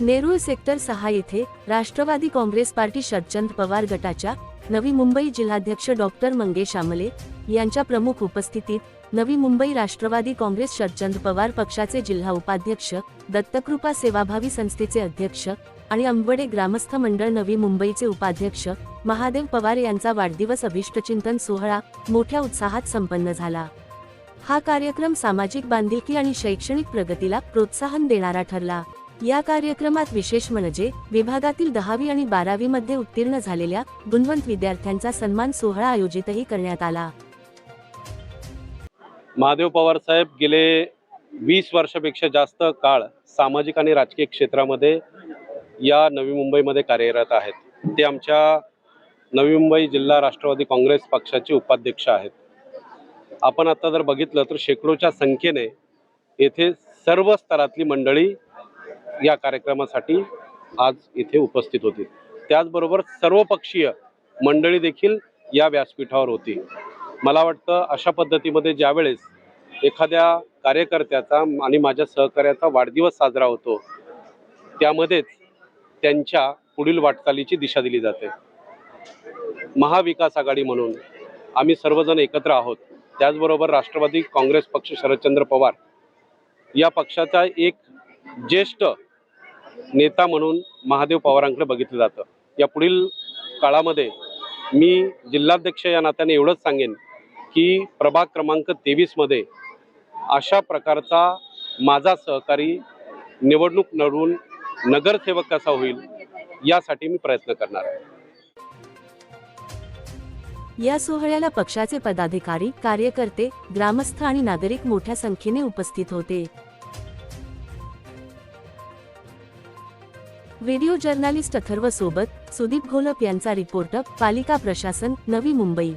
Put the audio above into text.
Nerul sector सहा येथे Rashtrawadi Congress party Sharadchand Pawar गटाच्या नवी मुंबई जिल्हाध्यक्ष डॉक्टर मंगेश आमले यांच्या प्रमुख उपस्थितीत नवी मुंबई राष्ट्रवादी काँग्रेस शरदचंद पवार पक्षाचे जिल्हा उपाध्यक्ष दत्तकृपा सेवाभावी संस्थेचे अध्यक्ष आणि अंबडे ग्रामस्थ मंडळ नवी मुंबईचे उपाध्यक्ष महादेव पवार यांचा वाढदिवस अभिष्टचिंतन सोहळा मोठ्या उत्साहात संपन्न झाला. हा कार्यक्रम सामाजिक बांधिलकी आणि शैक्षणिक प्रगतीला प्रोत्साहन देणारा ठरला. या कार्यक्रमात विशेष म्हणजे विभागातील दहावी आणि बारावी मध्ये उत्तीर्ण झालेल्या गुणवंत विद्यार्थ्यांचा सन्मान सोहळा आयोजितही करण्यात आला. महादेव पवार साहेब गेले वीस वर्षापेक्षा जास्त काळ सामाजिक आणि राजकीय क्षेत्रामध्ये या नवी मुंबईमध्ये कार्यरत आहेत. ते आमच्या नवी मुंबई जिल्हा राष्ट्रवादी काँग्रेस पक्षाचे उपाध्यक्ष आहेत. आपण आता जर बघितलं तर शेकडोच्या संख्येने येथे सर्व स्तरातली मंडळी या कार्यक्रमासाठी आज इथे उपस्थित होती. त्याचबरोबर सर्वपक्षीय मंडळी देखील या व्यासपीठावर होती. मला वाटतं अशा पद्धतीमध्ये ज्यावेळेस एखाद्या कार्यकर्त्याचा आणि माझ्या सहकार्याचा वाढदिवस साजरा होतो त्यामध्येच त्यांच्या पुढील वाटचालीची दिशा दिली जाते. महाविकास आघाडी म्हणून आम्ही सर्वजण एकत्र आहोत. त्याचबरोबर राष्ट्रवादी काँग्रेस पक्ष शरदचंद्र पवार या पक्षाचा एक ज्येष्ठ नेता म्हणून महादेव पवारांकडे बघितलं जातं. या पुढील काळामध्ये मी जिल्हाध्यक्ष या नात्याने एवढंच सांगेन की प्रभाग क्रमांक तेवीसमध्ये अशा प्रकारचा माझा सहकारी निवडणूक लढवून नगरसेवक कसा होईल यासाठी मी प्रयत्न करणार आहे. या सोहळ्याला पक्षाचे पदाधिकारी कार्यकर्ते ग्रामस्थ आणि नागरिक मोठ्या संख्येने उपस्थित होते. व्हिडिओ जर्नालिस्ट अथर्व सोबत सुदीप घोलप यांचा रिपोर्ट पालिका प्रशासन नवी मुंबई.